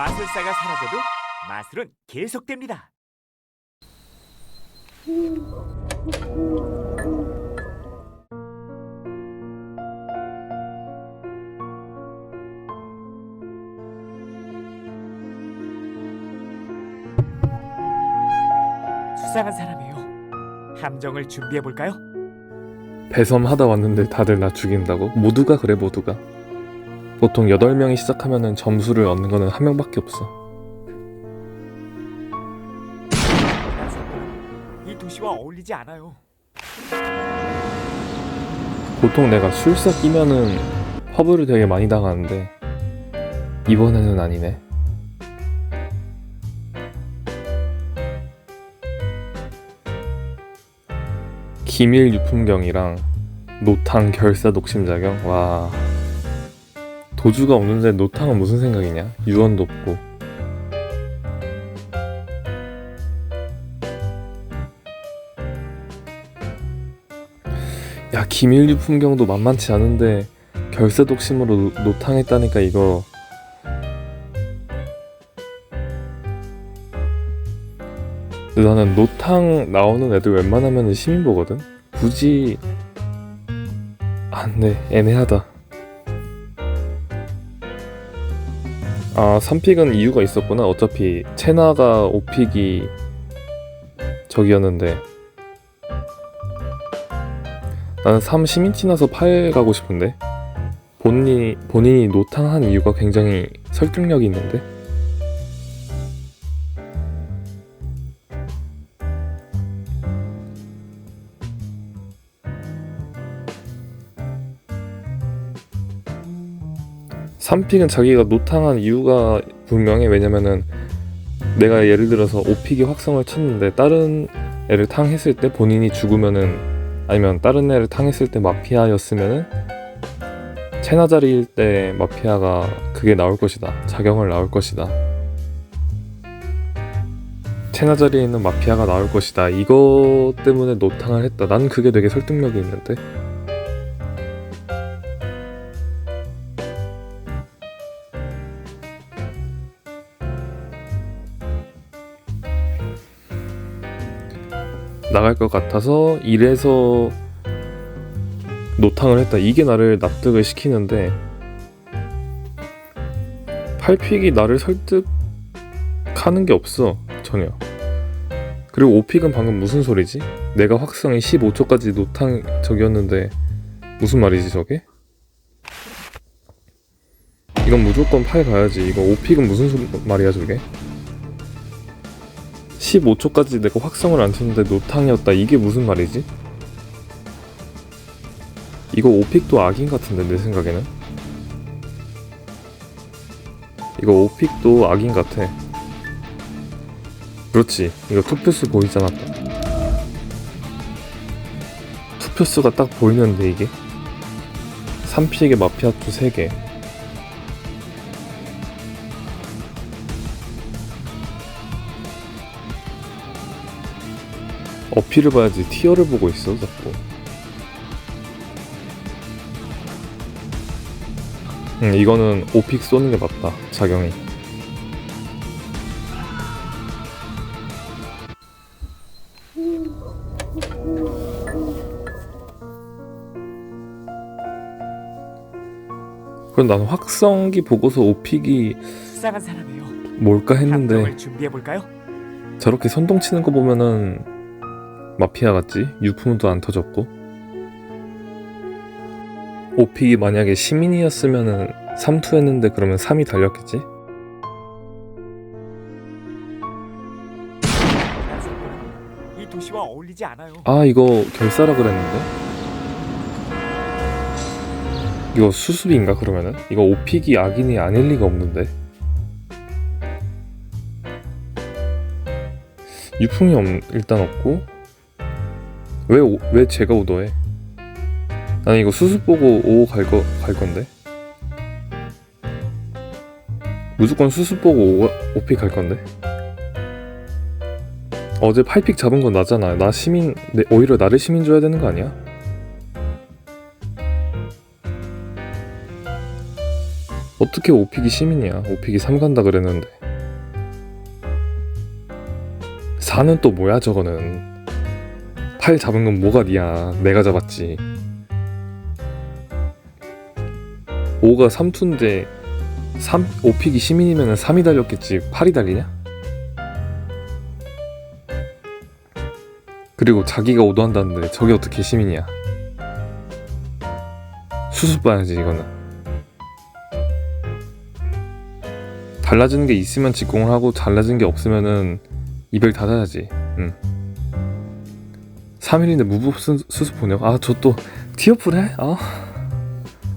마술사가 사라져도 마술은 계속됩니다. 수상한 사람이에요. 함정을 준비해 볼까요? 배섬 하다 왔는데 다들 나 죽인다고? 모두가 그래 모두가 보통 8명이 시작하면은 점수를 얻는 거는 한 명밖에 없어. 이 도시와 어울리지 않아요. 보통 내가 술사 끼면은 허브를 되게 많이 당하는데 이번에는 아니네. 기밀 유품경이랑 노탕 결사 독심자경 와 도주가 없는데 노탕은 무슨 생각이냐? 유언도 없고. 야 기밀 유품경도 만만치 않은데 결사 독심으로 노- 노탕했다니까 이거. 근데 나는 노탕 나오는 애들 웬만하면 시민 보거든? 굳이. 안 돼 애매하다 아 3픽은 이유가 있었구나. 어차피 체나가 5픽이 저기였는데. 나는 3 시민치 나서 8 가고 싶은데. 본인이 본인이 노탕한 이유가 굉장히 설득력이 있는데 삼픽은 자기가 노탕한 이유가 분명해 왜냐면은 내가 예를 들어서 5픽이 확성을 쳤는데 다른 애를 탕했을 때 본인이 죽으면은 아니면 다른 애를 탕했을 때 마피아였으면은 체나 자리일 때 마피아가 그게 나올 것이다. 자경을 나올 것이다. 체나 자리에 있는 마피아가 나올 것이다. 이거 때문에 노탕을 했다. 난 그게 되게 설득력이 있는데. 나갈 것 같아서 이래서 노탕을 했다. 이게 나를 납득을 시키는데 8픽이 나를 설득하는 게 없어 전혀. 그리고 5픽은 방금 무슨 소리지? 내가 확성이 15초까지 노탕 저기였는데 무슨 말이지 저게? 이건 무조건 8 가야지. 이거 5픽은 무슨 소, 말이야 저게? 15초까지 내가 확성을 안 쳤는데 노탕이었다. 이게 무슨 말이지? 이거 오픽도 악인 같은데 내 생각에는. 이거 오픽도 악인 같아. 그렇지. 이거 투표수 보이잖아. 투표수가 딱 보이는데 이게? 3픽에 마피아 투 3개 어필을 봐야지 티어를 보고 있어 자꾸 응 이거는 오픽 쏘는 게 맞다 자경이 그럼 나는 확성기 보고서 오픽이. 뭘까 했는데? 저렇게 선동 치는 거 보면은 마피아 같지? 유품도 안 터졌고 오픽이 만약에 시민이었으면은 3투 했는데 그러면 3이 달렸겠지? 이 도시와 어울리지 않아요. 아 이거 결사라 그랬는데? 이거 수습인가 그러면은? 이거 오픽이 악인이 아닐 리가 없는데 유품이 없, 일단 없고 왜, 오- 왜 제가 오더해? 나는 이거 수습 보고 5갈 거, 갈 건데 무조건 수습 보고 5, 5픽 갈 건데 어제 8픽 잡은 건 나잖아. 나 시민, 내, 오히려 나를 시민 줘야 되는 거 아니야? 어떻게 오픽이 시민이야? 오픽이 3 간다 그랬는데. 4는 또 뭐야 저거는. 8 잡은 건 뭐가 니야. 내가 잡았지. 5가 3투인데 3, 5픽이 시민이면 3이 달렸겠지 8이 달리냐? 그리고 자기가 오도한다는데 저게 어떻게 시민이야 수습 봐야지 이거는 달라지는 게 있으면 직공을 하고 달라진 게 없으면은 이별 닫아야지 응 3일인데 무법 수- 수습 보내고? 아 저 또 티어풀 해? 아,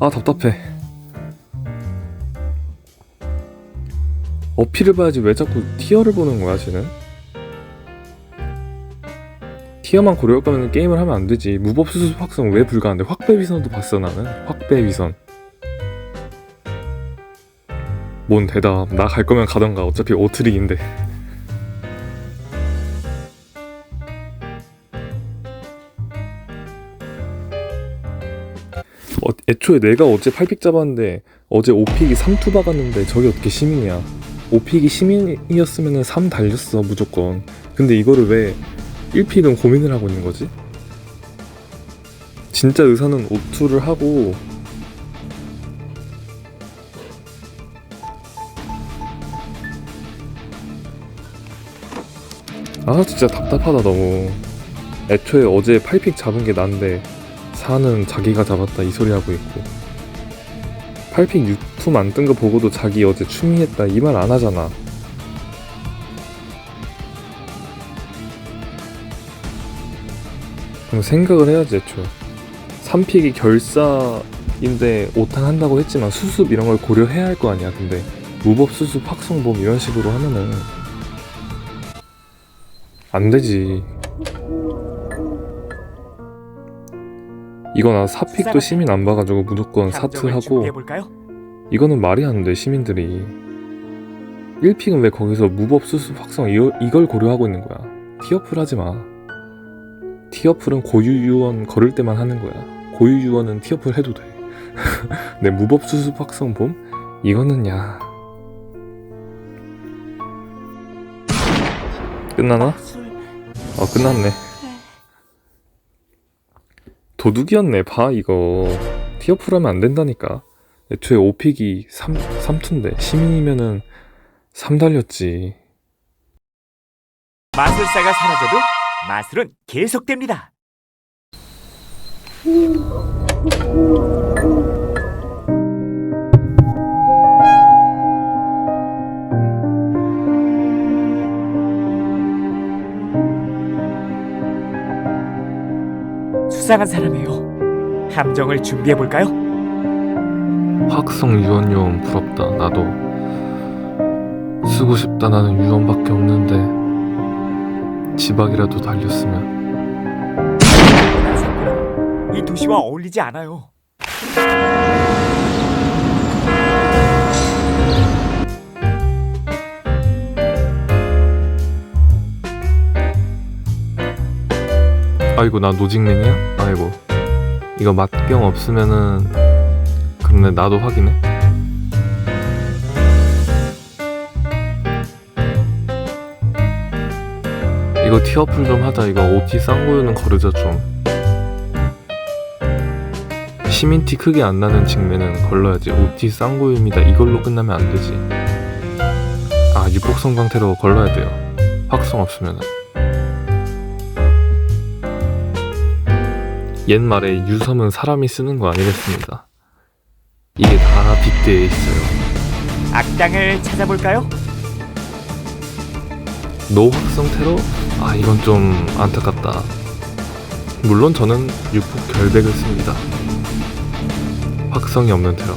아 답답해. 어필을 봐야지 왜 자꾸 티어를 보는 거야 쟤는? 티어만 고려할 거면 게임을 하면 안 되지. 무법 수습 확성 왜 불가한데? 확배 위선도 봤어 나는. 확배 위선. 뭔 대답. 나 갈 거면 가던가. 어차피 오트릭인데 애초에 내가 어제 8픽 잡았는데 어제 5픽이 3투 박았는데 저게 어떻게 시민이야? 5픽이 시민이었으면 3 달렸어 무조건. 근데 이거를 왜 1픽은 고민을 하고 있는 거지? 진짜 의사는 5투를 하고 아 진짜 답답하다 너무. 애초에 어제 8픽 잡은 게 난데 4는 자기가 잡았다 이 소리 하고 있고. 8픽 6투 안뜬 거 보고도 자기 어제 추미했다 이 말 안 하잖아. 그럼 생각을 해야지 애초에. 3픽이 결사인데 5탄 한다고 했지만 수습 이런 걸 고려해야 할 거 아니야 근데. 무법 수습 확성범 이런 식으로 하면은. 안 되지 이거 나 4픽도 시민 안 봐가지고 무조건 사트 함정을 하고 준비해 볼까요? 이거는 말이 안 돼 시민들이. 1픽은 왜 거기서 무법 수습 확성 이, 이걸 고려하고 있는 거야? 티어풀 하지 마. 티어풀은 고유유언 걸을 때만 하는 거야. 고유유언은 티어풀 해도 돼내 무법 수습 확성 봄? 이거는 야. 끝나나? 어 끝났네 도둑이었네 봐 이거. 티어풀 하면 안 된다니까. 애초에 5픽이 3, 3투인데 시민이면은 3 달렸지. 마술사가 사라져도 마술은 계속됩니다. 수상한 사람이에요. 함정을 준비해 볼까요? 확성 유언 요원 부럽다 나도 쓰고 싶다 나는 유언밖에 없는데 지박이라도 달렸으면 이 도시와 어울리지 않아요. 아이고 나 노직맨이야? 아이고. 이거 맛병 없으면은 그런데 나도 확인해. 이거 티어풀 좀 하자. 이거 OT 쌍고유는 거르자 좀. 시민티 크게 안 나는 직면은 걸러야지. OT 쌍고유입니다. 이걸로 끝나면 안 되지. 아 육복성 강태로 걸러야 돼요. 확성 없으면은 옛말에 유섬은 사람이 쓰는 거 아니겠습니다. 이게 다 빅대에 있어요. 악당을 찾아볼까요? 노확성 테러? 아 이건 좀 안타깝다. 물론 저는 육폭 결백을 씁니다. 확성이 없는 테러.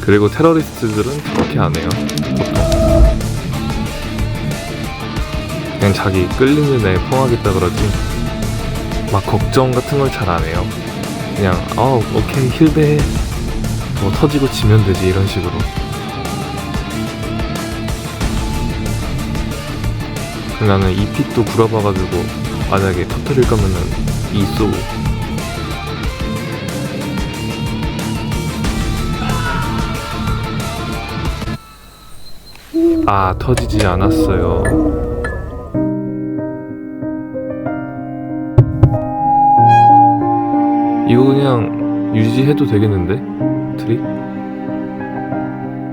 그리고 테러리스트들은 그렇게 안 해요. 보통. 그냥 자기 끌리는 애 포함하겠다 그러지? 막 걱정 같은 걸 잘 안 해요. 그냥 어 오케이 힐베. 뭐 터지고 지면 되지 이런 식으로. 나는 이 핏도 굴어봐가지고 만약에 터트릴 거면은 이 쏘고 아 터지지 않았어요. 이거 그냥 유지해도 되겠는데? 트릭?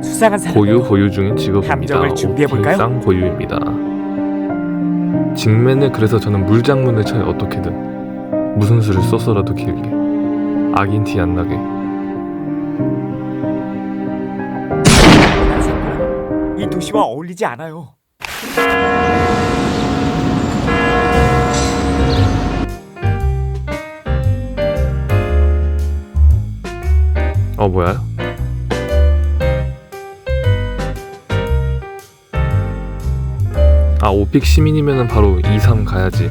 수상한 사람 고유 보유 중인 직업입니다. 함정을 준비해볼까요? 오핑상 고유입니다. 직맨을 그래서 저는 물장문을 쳐요 어떻게든 무슨 수를 써서라도 길게 악인 티 안 나게 이 도시와 어울리지 않아요. 어 뭐야? 아 오픽 시민이면은 바로 2, 3 가야지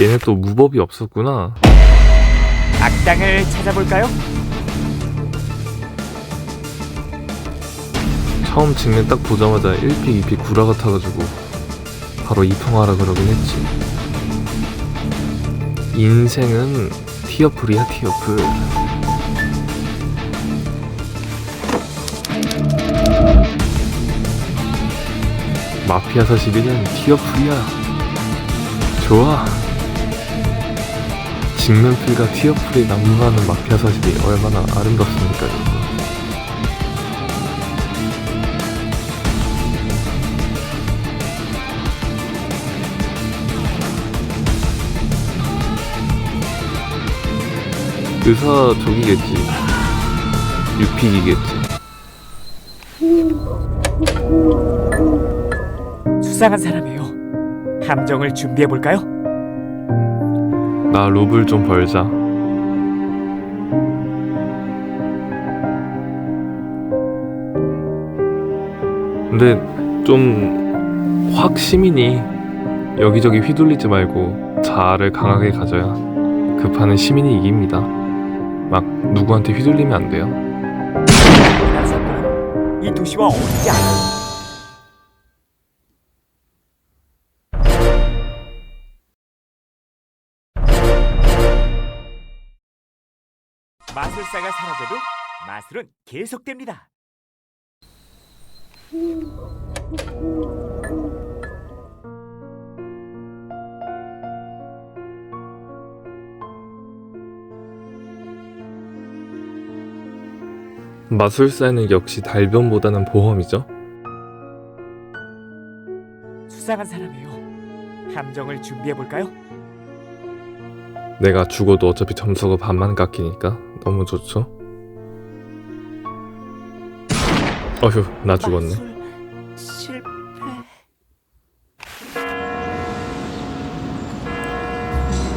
얘네 또 무법이 없었구나 악당을 찾아볼까요? 처음 직맨 딱 보자마자 1픽, 2픽 구라 같아가지고 바로 이통하라 그러긴 했지 인생은 티어풀이야 티어풀 마피아 41은 티어풀이야. 좋아. 직면필과 티어풀이 난무하는 마피아 42 얼마나 아름답습니까 여러분. 의사 저기겠지. 6픽이겠지 수상한 사람이에요. 함정을 준비해 볼까요? 나 루블 좀 벌자 근데 좀 확 시민이 여기저기 휘둘리지 말고 자아를 강하게 가져야 급하는 시민이 이깁니다 막 누구한테 휘둘리면 안 돼요 이 도시와 어울리지 않아요. 사라져도 마술은 계속됩니다. 마술사는 역시 달변보다는 보험이죠 수상한 사람이에요. 함정을 준비해 볼까요? 내가 죽어도 어차피 점수가 반만 깎이니까 너무 좋죠? 어휴 나 죽었네. 마술 실패.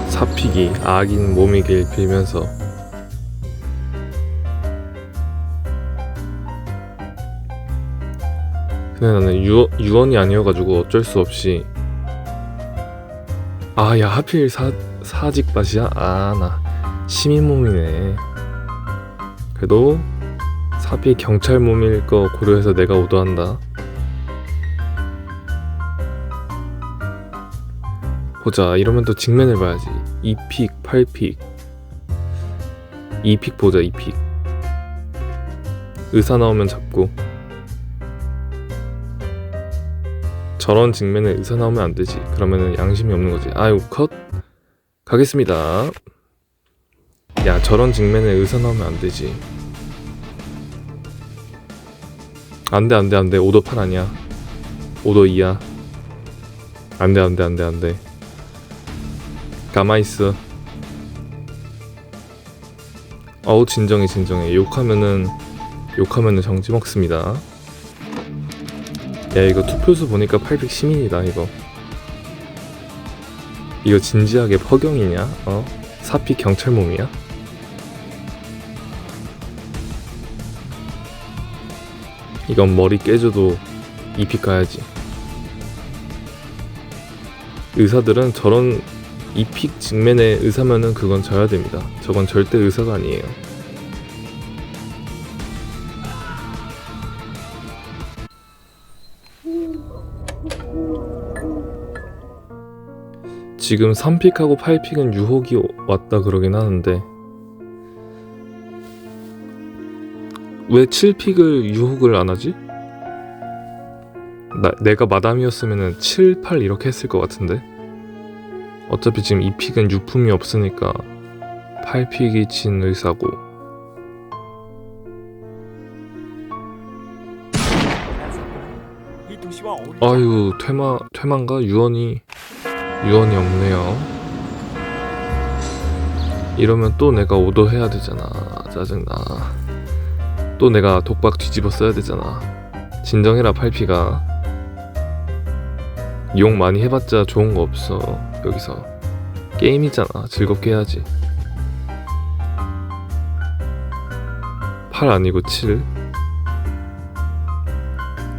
사픽이 악인 몸이길 빌면서. 근데 나는 유, 유언이 아니어가지고 어쩔 수 없이. 아 야 하필 사, 사직밭이야? 아 나 시민 몸이네 그래도 사픽 경찰 몸일 거 고려해서 내가 오도한다. 보자. 이러면 또 직면을 봐야지. 2픽 8픽. 2픽 보자 2픽. 의사 나오면 잡고. 저런 직면에 의사 나오면 안 되지. 그러면은 양심이 없는 거지. 아유 컷. 가겠습니다 야 저런 직면에 의사 나오면 안 되지 안돼 안돼 안돼 오더 8 아니야 오더 2야 안돼 안돼 안돼 안돼 가만히 있어. 어우 진정해 진정해. 욕하면은 욕하면은 정지 먹습니다. 야 이거 투표수 보니까 800 시민이다 이거. 이거 진지하게 퍼경이냐? 어? 사피 경찰 몸이야? 이건 머리 깨져도 이픽 가야지. 의사들은 저런 이픽 직면의 의사면은 그건 져야 됩니다. 저건 절대 의사가 아니에요. 지금 3픽하고 8픽은 유혹이 왔다 그러긴 하는데 왜 7픽을 유혹을 안 하지? 나, 내가 마담이었으면은 7, 8 이렇게 했을 것 같은데 어차피 지금 이 픽은 유품이 없으니까 8픽이 진 의사고 아유 퇴마 퇴마인가 유언이 유언이 없네요. 이러면 또 내가 오더해야 되잖아. 짜증나. 또 내가 독박 뒤집어 써야 되잖아. 진정해라 팔피가. 욕 많이 해봤자 좋은 거 없어 여기서 게임이잖아 즐겁게 해야지. 8 아니고 7.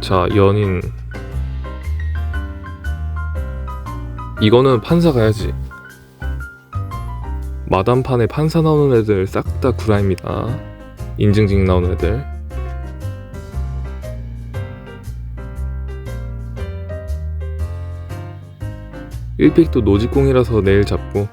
자 연인 이거는 판사 가야지. 마담판에 판사 나오는 애들 싹 다 구라입니다. 인증직 나오는 애들. 일픽도 노직공이라서 내일 잡고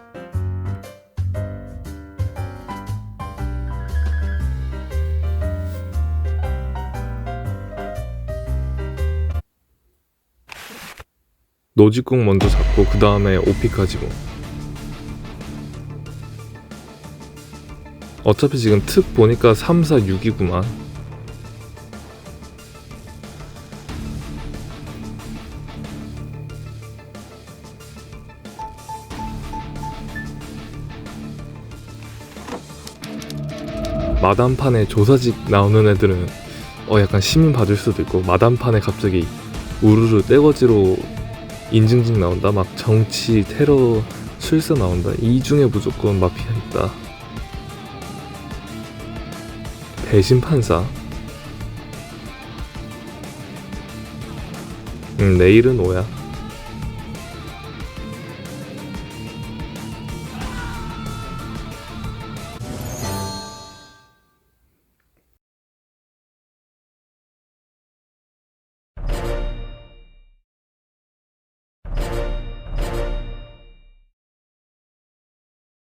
노직공 먼저 잡고 그 다음에 오픽 가지고 어차피 지금 특 보니까 3, 4, 6이구만. 마담판에 조사직 나오는 애들은 어 약간 시민 받을 수도 있고 마담판에 갑자기 우르르 떼거지로 인증직 나온다? 막 정치 테러 출세 나온다? 이 중에 무조건 마피아 있다 배신 판사. 음 내일은 오야